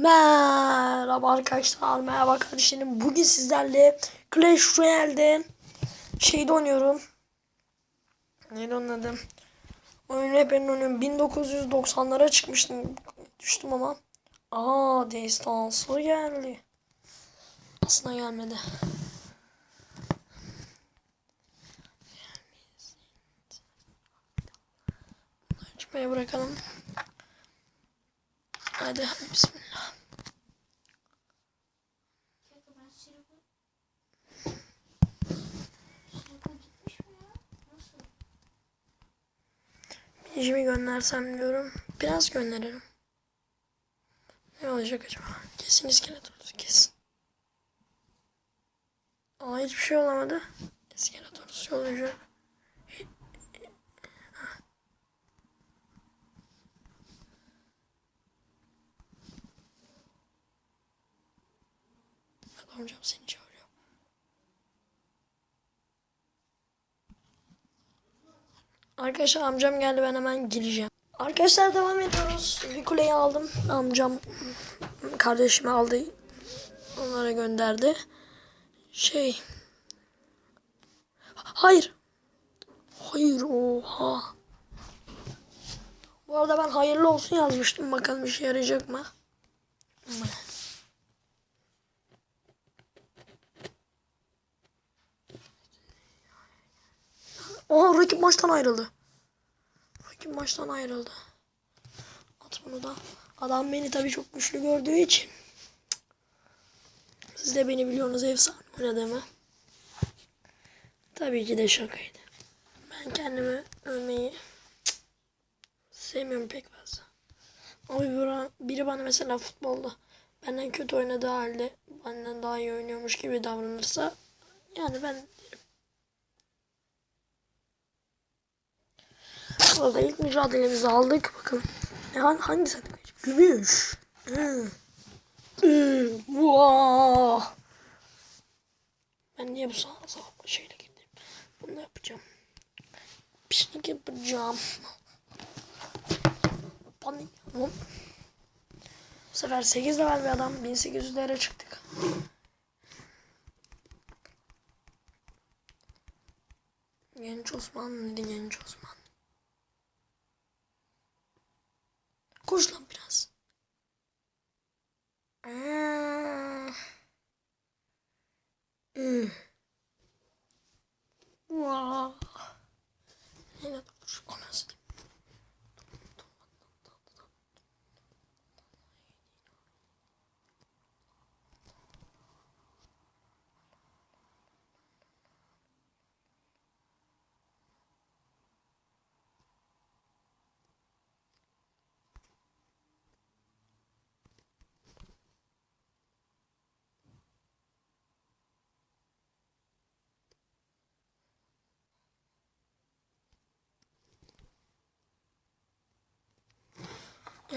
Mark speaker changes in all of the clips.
Speaker 1: Merhaba arkadaşlar, merhaba kardeşlerim. Bugün sizlerle Clash Royale'de şeyde oynuyorum. Neydi onun adı? Oyunu hep ben oynuyorum. 1990'lara çıkmıştım. Düştüm ama. Aa, destansı geldi. Aslında gelmedi. Açmaya bırakalım. Hadi bismillah. Göndersem diyorum. Biraz gönderirim. Ne olacak acaba? Kesin iskelet olsun kesin. Aa hiçbir şey olamadı. İskelet olsun olacak. Bak amcam seni çağırıyor. Arkadaşlar amcam geldi ben hemen gireceğim. Arkadaşlar devam ediyoruz. Bir kuleyi aldım. Amcam kardeşimi aldı. Onlara gönderdi. Şey. Hayır. Hayır oha. Bu arada ben hayırlı olsun yazmıştım. Bakalım işe yarayacak mı? Oha rakip maçtan ayrıldı. Rakip maçtan ayrıldı. At bunu da. Adam beni tabii çok güçlü gördüğü için. Siz de beni biliyorsunuz efsane oynadığımı. Tabii ki de şakaydı. Ben kendimi övmeyi sevmiyorum pek fazla. Ama biri bana mesela futbolda benden kötü oynadığı halde benden daha iyi oynuyormuş gibi davranırsa yani ben Orada ilk mücadelemizi aldık. Bakın. Ne, hangi, kaç? Gümüş. Vaa. Ben niye bu sağ sağ şeyle gittim? Bunu yapacağım. Pişnik yapacağım. Panik. Bu sefer 8 level bir adam. 1800'lere çıktık. Genç Osman neydi genç Osman? Koş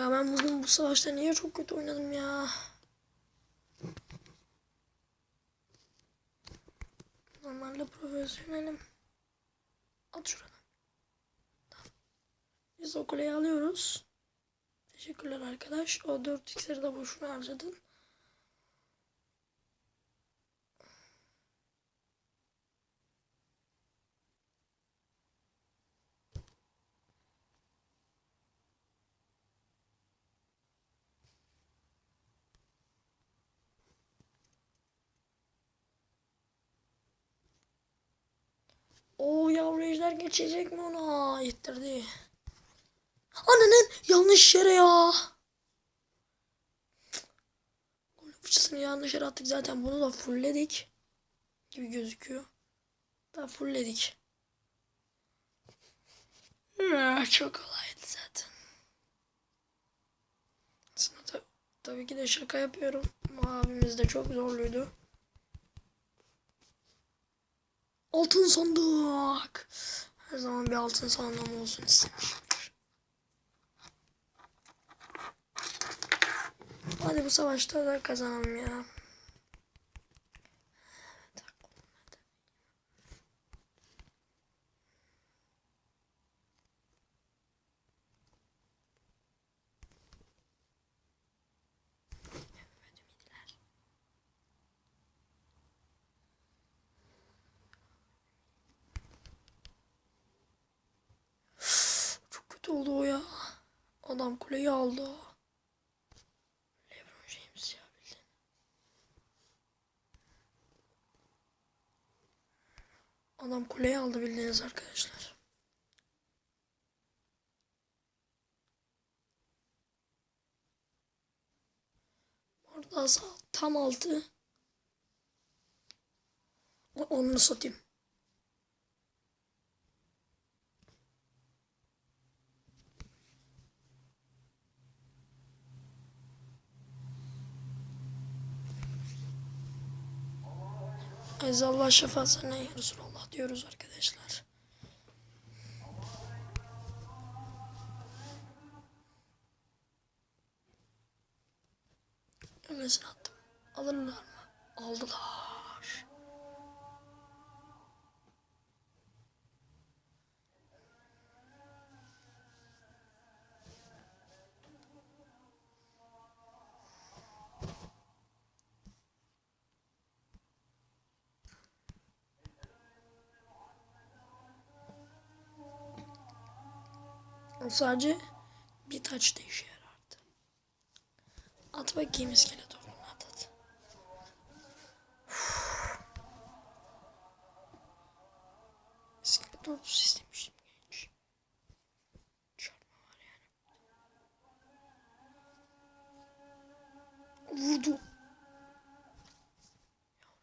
Speaker 1: Ya ben bugün bu savaşta niye çok kötü oynadım ya? Normalde profesyonelim. At şuradan. Tamam. Biz o kuleyi alıyoruz. Teşekkürler arkadaş. O 4 iksiri de boşuna harcadın. Oo yavru ejder geçecek mi ona? Yettirdi. Ananın yanlış yere ya. Gol fıçısını yanlış yere attık zaten. Bunu da fullledik. Gibi gözüküyor. Da fullledik. Ah, Çok kolaydı zaten. Aslında tab- tabii ki de şaka yapıyorum. Abimiz de çok zorluydu. Altın sandık. Her zaman bir altın sandığım olsun istemişimdir. Hadi bu savaşta da kazanalım ya. Adam kuleyi aldı. Lebron James ya bildiğin. Adam kuleyi aldı bildiğiniz arkadaşlar. Orada tam altı. O- Onu satayım. Ezallah şefasına ya Resulallah diyoruz arkadaşlar. Öylesine attım. Alırlar mı? Aldılar. Sadece bir taç da işe yarardı. At bakayım iskeletorunu at at. İskeletor istemiştim genç. Çarpma var yani. Vurdu. Ya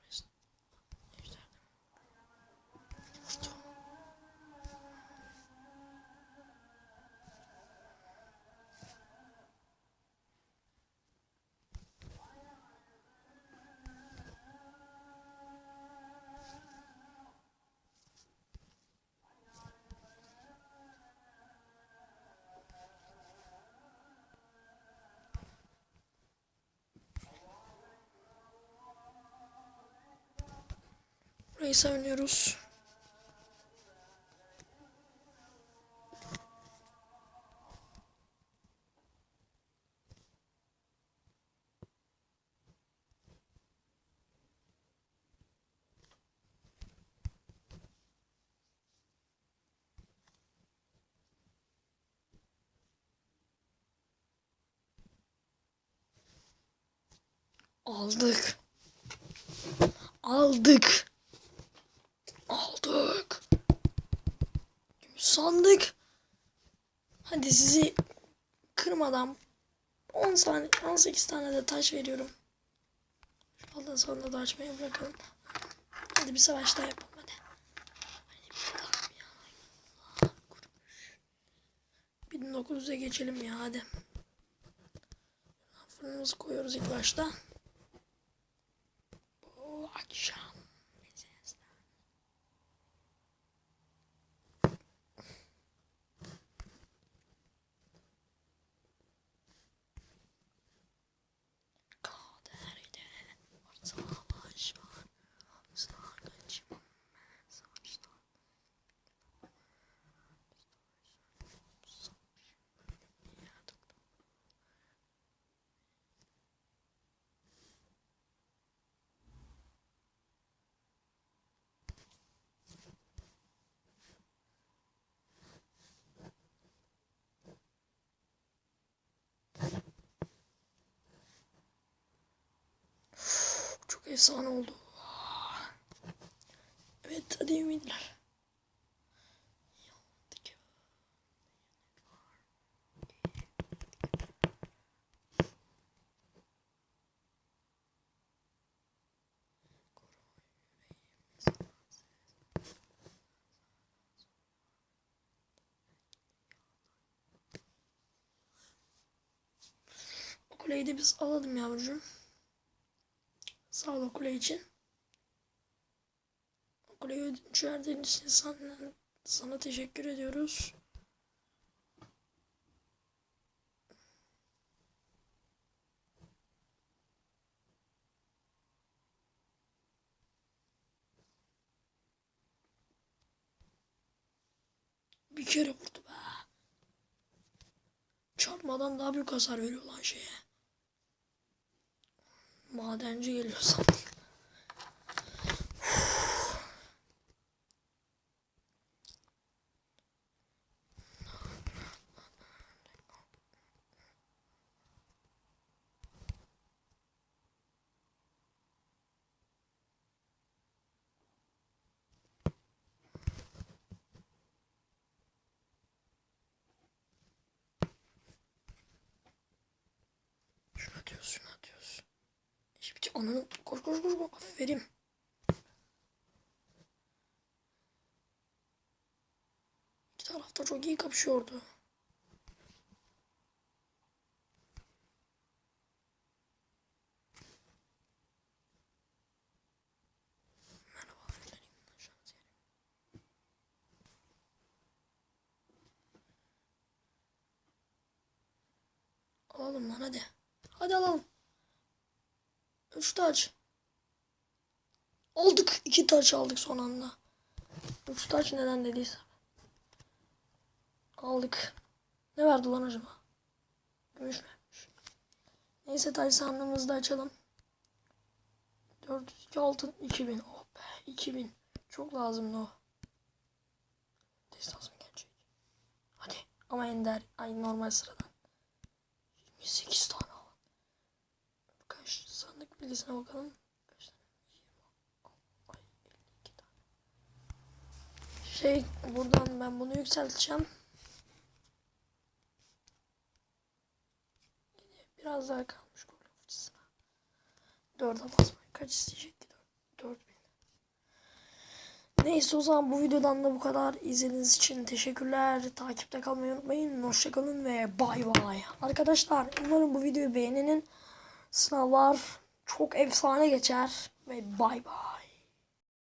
Speaker 1: orası- Ejder de mi? Vurdu. Burayı savunuyoruz. Aldık. Aldık. Sandık. Hadi sizi kırmadan 10 tane 18 tane de taş veriyorum. Aldan sonra da açmayı bırakalım. Hadi bir savaş daha yapalım hadi. Bir bakalım ya. Allah kurmuş. 1900'e geçelim ya hadi. Fırınımızı koyuyoruz ilk başta. Bu akşam efsane oldu. Evet hadi ümitler. Kuleyi de biz alalım yavrucuğum. Sağ ol o kule için. O kuleyi ödünç verdiğin için sana, sana teşekkür ediyoruz. Bir kere vurdu be. Çarpmadan daha büyük hasar veriyor lan şeye. Madenci geliyor sandım. Şuna diyorsun. Ananı koş koş koş. koş. Aferin. İki tarafta çok iyi kapışıyordu. Alalım lan hadi. Hadi alalım. Üç taç. Aldık. iki taç aldık son anda. Üç taç neden dediysem. Aldık. Ne verdi lan acaba? Gümüş vermiş. Neyse taç sandığımızı da açalım. 402 altın 2000. Oh be 2000. Çok lazımdı o. Destansı gelecek. Hadi. Ama ender. Ay normal sıradan. 28 tane bilgisine bakalım. Kaç tane? 20. Ay 52 tane. Şey buradan ben bunu yükselteceğim. Biraz daha kalmış gol fıçısına. 4'e basmayın. Kaç isteyecek ki? 4000. Neyse o zaman bu videodan da bu kadar. İzlediğiniz için teşekkürler. Takipte kalmayı unutmayın. Hoşçakalın ve bay bay. Arkadaşlar umarım bu videoyu beğenin. Sınavlar çok efsane geçer. Ve bay bay.